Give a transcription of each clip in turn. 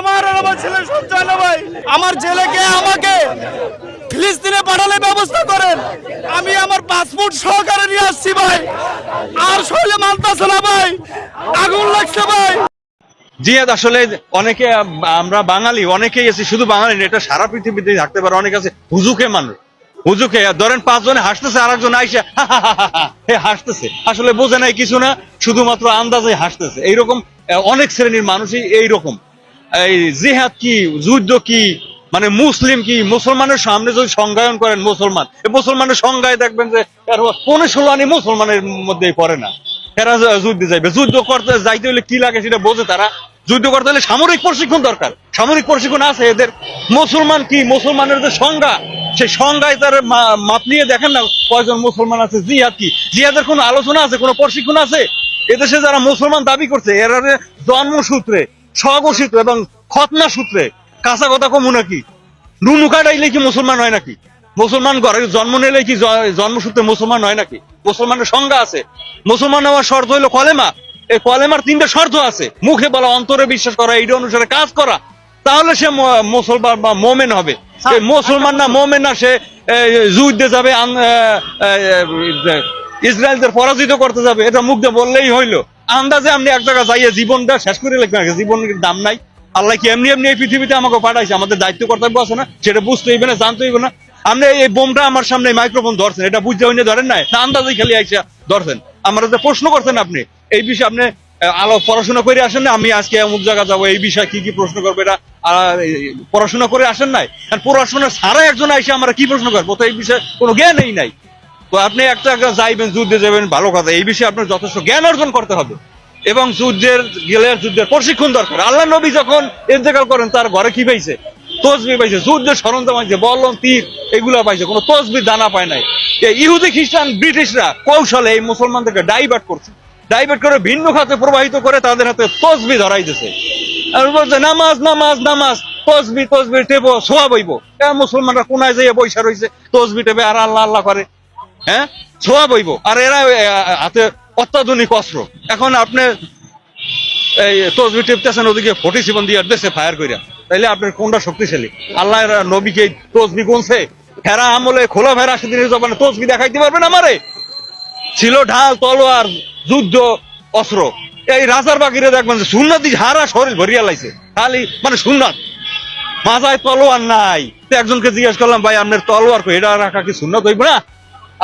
আমার আমার না ভাই। আমার ছেলেকে, আমাকে ফিলিস্তিনে পাঠালে ব্যবস্থা করেন। আমি আমার পাসপোর্ট সহকারে নিয়ে আসছি ভাই। আর মানতেছে না ভাই। আগুন লাগছে ভাই। জিয়াদ আসলে অনেকে, আমরা বাঙালি, অনেকেই আছি, শুধু বাঙালি না, এটা সারা পৃথিবীতে থাকতে পারে। অনেক আছে হুজুকে মানুষ। হুজুকে ধরেন পাঁচজনে হাসতেছে আর একজন আইসা, হে হাসতেছে। আসলে বোঝে নাই কিছু না, শুধুমাত্র আন্দাজে হাসতেছে। এইরকম অনেক শ্রেণির মানুষই এইরকম। এই জিহাদ কি, যুদ্ধ কি মানে মুসলিম কি, মুসলমানের সামনে যদি সংজ্ঞায়ন করেন মুসলমান মুসলমানের সংজ্ঞায় দেখবেন যে পনেরো ষোলো মুসলমানের মধ্যেই পড়ে না। এরা যুদ্ধে যাইবে। যুদ্ধ করতে যাইতে হলে কি লাগে সেটা বোঝে তারা। যুদ্ধ করতে হলে সামরিক প্রশিক্ষণ দরকার। সামরিক প্রশিক্ষণ আছে এদের। মুসলমান কি, মুসলমানের যে সংজ্ঞা সেই সংজ্ঞায় তার মাপ নিয়ে দেখেন না কয়জন মুসলমান আছে, জিহাদ কি? জিহাদের কোনো আলোচনা আছে, কোনো প্রশিক্ষণ আছে? এদেশে যারা মুসলমান দাবি করছে, এরা জন্মসূত্রে স্বঘোষিত এবং খতনা সূত্রে কাঁচা কথা কমু নাকি? নুনু কাটাইলে কি মুসলমান হয় নাকি? মুসলমান ঘরে জন্ম নিলে কি জন্মসূত্রে মুসলমান হয় নাকি? মুসলমানের সংজ্ঞা আছে। মুসলমান হওয়ার শর্ত হইল কলেমা। এই কলেমার তিনটা শর্ত আছে। মুখে বলা অন্তরে বিশ্বাস করা এই অনুসারে কাজ করা। তাহলে সে মুসলমান বা মোমেন হবে। মুসলমান না মোমেন না সে যুদ্ধে যাবে ইসরায়েলদের পরাজিত করতে যাবে। এটা মুখ দিয়ে বললেই হইল। আন্দাজে আপনি এক জায়গায় যাইয়ে জীবনটা শেষ করে লিখবেন জীবনের দাম নাই। আল্লাহ কি এমনি এমনি এই পৃথিবীতে আমাকে পাঠাইছে? আমাদের দায়িত্ব, কর্তব্য আছে না? সেটা বুঝতে হইবে না, জানতে হইবে না। আপনি এই বোমটা আমার সামনে মাইক্রোফোন ধরছেন, এটা বুঝতে হইনি ধরেন না আন্দাজে খালি আইসা ধরছেন। আমার যে প্রশ্ন করছেন আপনি, এই বিষয়ে আপনি আলো পড়াশোনা করে আসেন না? আমি আজকে অমুক জায়গা যাব, এই বিষয়ে কি কি প্রশ্ন করব এটা পড়াশোনা করে আসেন নাই? পড়াশোনা সারা একজন আইসা আমরা কি প্রশ্ন করব? তো এই বিষয়ে কোনো জ্ঞানই নাই। তো আপনি একটা একটা যাইবেন, যুদ্ধে যাবেন ভালো কথা। এই বিষয়ে আপনার যথেষ্ট জ্ঞান অর্জন করতে হবে। এবং যুদ্ধের, গেলে যুদ্ধের প্রশিক্ষণ দরকার। আল্লাহ নবী যখন ইন্তেকাল করেন, তার ঘরে কি পাইছে? তসবি পাইছে। যুদ্ধের সরঞ্জাম আছে বলন, তীর, এগুলা পাইছে। কোনো তসবি দানা পায় নাই। ইহুদি খ্রিস্টান, ব্রিটিশরা কৌশলে এই মুসলমানদেরকে ডাইভার্ট করছে। ডাইভার্ট করে ভিন্ন খাতে প্রবাহিত করে তাদের হাতে তসবি ধরাই দিছে। আর বলছে, নামাজ নামাজ নামাজ। তসবি তসবি টেপো সোয়া বইব মুসলমানরা কোনায় যাইয়া বৈশা রয়েছে তসবি টেপে আর আল্লাহ আল্লাহ করে। হ্যাঁ? ছোঁয়া বইব। আর এরা হাতে অত্যাধুনিক অস্ত্র। এখন আপনি এই তসবি টিপতেছেন ওদিকে ফটি সিবন দিয়ে দেশে ফায়ার কইরা। তাইলে আপনার কোনটা শক্তিশালী? আল্লাহ নবীকে তসবি গুনছে। ফেরা আমলে খোলা ফেরা সেদিনের জবানে তসবি দেখাইতে পারবেন আমারে? ছিল ঢাল, তলোয়ার, যুদ্ধ, অস্ত্র। এই রাজার বাকিরে দেখবেন যে সুন্নাত হারা শরীর ভরিয়া লাইছে। খালি মানে সুন্নাত। মাথায় তলোয়ার নাই। তো একজনকে জিজ্ঞেস করলাম, ভাই, আপনার তলোয়ার এটা রাখা কি সুন্নাত হইব না?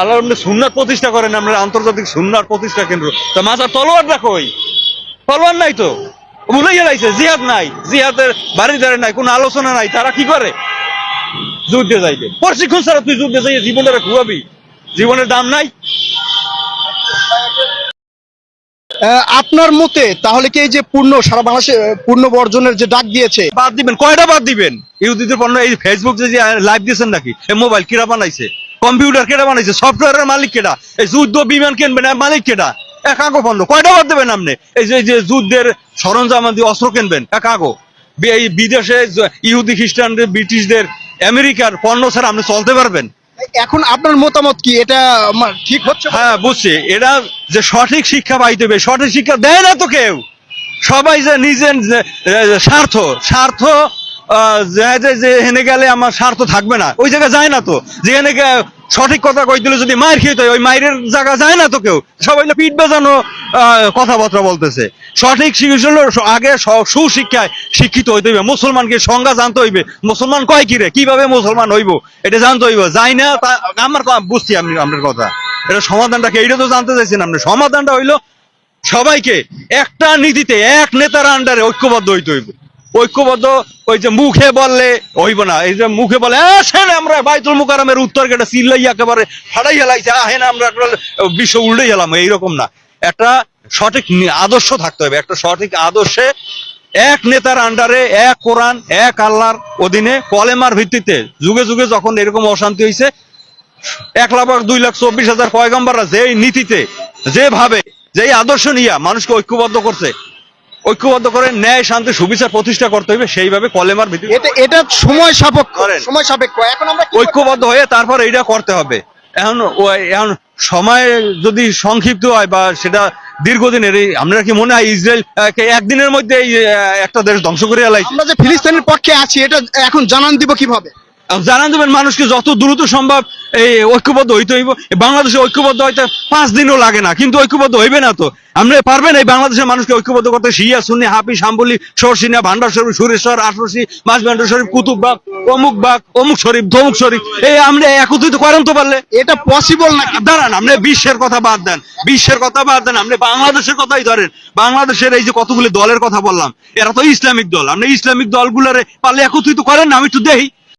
আল্লাহ সুন্নাত প্রতিষ্ঠা করেন আমরা আন্তর্জাতিক সুন্নার প্রতিষ্ঠা কেন্দ্র। তো মাথার তলোয়ার রাখো ওই তলোয়ার নাই তো। ভুলেই গেলাইছে জিহাদ নাই। জিহাদের বাড়ি দাঁড়ে নাই কোনো আলোচনা নাই। তারা কি করে? যুদ্ধে যাইবে। প্রশিক্ষণ ছাড়া তুই যুদ্ধে যাইয়ে জীবনের ঘুরাবি জীবনের দাম নাই? আপনার মতে তাহলে কি এই যে পূর্ণ সারা বাংলাদেশে পূর্ণ বর্জনের যে ডাক দিয়েছে বাদ দিবেন কয়টা বাদ দিবেন? ইহুদিদের পণ্য এই ফেসবুক যে লাইভ দিয়েছেন নাকি? মোবাইল কিরা বানাইছে? কম্পিউটার কেটা বানাইছে? সফটওয়্যারের মালিক কেটা এই যুদ্ধ বিমান কিনবেন মালিক কেটা একাগো পণ্য কয়টা বাদ দেবেন আপনি? এই যে যুদ্ধের সরঞ্জাম অস্ত্র কিনবেন একাগো এই বিদেশে ইহুদি খ্রিস্টানদের ব্রিটিশদের আমেরিকার পণ্য ছাড়া আপনি চলতে পারবেন। এখন আপনার মতামত কি? এটা ঠিক হচ্ছে? হ্যাঁ বুঝছি। এরা যে সঠিক শিক্ষা পাইতে হবে সঠিক শিক্ষা দেয় না তো কেউ। সবাই যে নিজের স্বার্থ স্বার্থ হেনে গেলে আমার স্বার্থ থাকবে না। ওই জায়গায় যায় না তো। যেখানে সঠিক কথা কই দিলে যদি মায়ের খেতে হয়, ওই মায়ের জায়গা যায় না তো কেউ। সবাই পিঠ বেজানো কথাবার্তা বলতেছে। সঠিক শিক্ষা আগে সুশিক্ষায় শিক্ষিত হইতে হইবে। মুসলমানকে সংজ্ঞা জানতে হইবে। মুসলমান কয় কি রে? কীভাবে মুসলমান হইব? এটা জানতে হইব। যাই না, তা- আমার বুঝছি আমি, আপনার কথা। এটা সমাধানটা কি? এইটা তো জানতে চাইছেন আপনি। সমাধানটা হইল সবাইকে একটা নীতিতে এক নেতার আন্ডারে ঐক্যবদ্ধ হইতে হইব। ঐক্যবদ্ধ, ওই যে মুখে বললে হইব না। এই যে মুখে বলে আসেন আমরা বাইতুল মুকারমের উত্তর গেটে চিল্লাই একেবারে ফাড়াই হেলাইছে আহেন আমরা বিশ্ব উল্টে গেলাম। এইরকম না। একটা সঠিক আদর্শ থাকতে হবে। একটা সঠিক আদর্শে এক নেতার আন্ডারে, এক কোরআন, এক আল্লাহর অধীনে কলেমার ভিত্তিতে যুগে যুগে যখন এরকম অশান্তি হয়েছে এক লাখ দুই লাখ চব্বিশ হাজার পয়গম্বররা যেই নীতিতে, যেভাবে, যেই আদর্শ নিয়ে মানুষকে ঐক্যবদ্ধ করছে ঐক্যবদ্ধ করে ন্যায় শান্তি সুবিচার প্রতিষ্ঠা করতে হবে সেইভাবে কলেমার ভিত্তিতে এটা এটা সময় সাপেক্ষ। সময় সাপেক্ষ। এখন আমরা ঐক্যবদ্ধ হয়ে তারপর এইটা করতে হবে। এখন এখন সময় যদি সংক্ষিপ্ত হয় বা সেটা দীর্ঘদিনের এই আপনারা কি মনে হয় ইসরায়েল একদিনের মধ্যে এই, একটা দেশ ধ্বংস করে এলাইছে? আমরা যে ফিলিস্তিনের পক্ষে আছি এটা এখন জানান দিব কীভাবে? জানান দেবেন মানুষকে যত দ্রুত সম্ভব এই ঐক্যবদ্ধ হইতে হইব। বাংলাদেশে ঐক্যবদ্ধ হইতে পাঁচ দিনও লাগে না কিন্তু ঐক্যবদ্ধ হইবে না তো। আমরা পারবেন এই বাংলাদেশের মানুষকে ঐক্যবদ্ধ করতে? শিয়া সুন্নি হাফি শাম্বলি সরসিনা ভান্ডার শরীফ সুরেশ্বর আটরসি মাঝভান্ডার শরীফ কুতুববাগ অমুক বাগ অমুক শরীফ ধমুক শরীফ। এই আমরা একত্রিত করেন তো পারলে? এটা পসিবল না দাঁড়ান আপনি বিশ্বের কথা বাদ দেন। বিশ্বের কথা বাদ দেন আপনি বাংলাদেশের কথাই ধরেন। বাংলাদেশের এই যে কতগুলি দলের কথা বললাম এরা তো ইসলামিক দল। আপনি ইসলামিক দলগুলোরে পারলে একত্রিত করেন না আমি একটু দেখি।